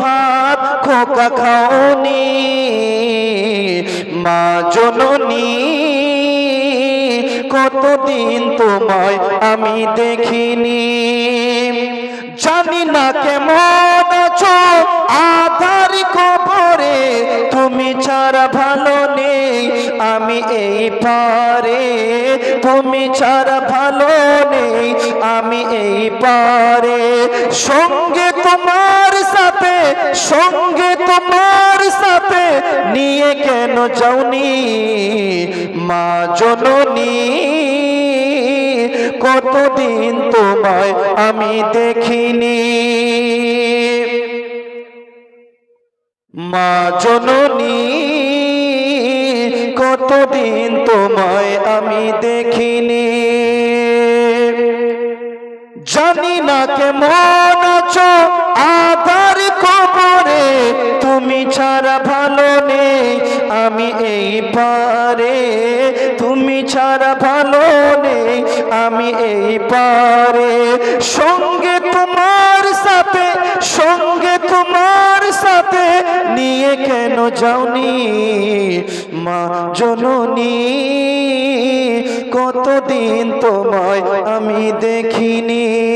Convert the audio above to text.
ভাত, খোকা খাওনি, মা জননী, কতদিন তোমায় আমি দেখিনি। জানি না কেমন আছো, আধার কবরে তুমি ছাড়া ভালো নেই, আমি এই পারে তুমি ছাড়া ভালো নেই, আমি এই পারে। সঙ্গে তোমার সাথে সঙ্গে তোমার সাথে নিয়ে কেন যাওনি? মা জননী, কতদিন তোমায় আমি দেখিনি। মা জননী, কতদিন তোমায় আমি দেখিনি। জানি না কেমন আছো আধার আমি এই পারে, তুমি ছাড়া ভালো নেই। আমি এই পারে, সঙ্গে তোমার সাথে, সঙ্গে তোমার সাথে নিয়ে কেন যাওনি? মা জননী, কতদিন তোমায় আমি দেখিনি।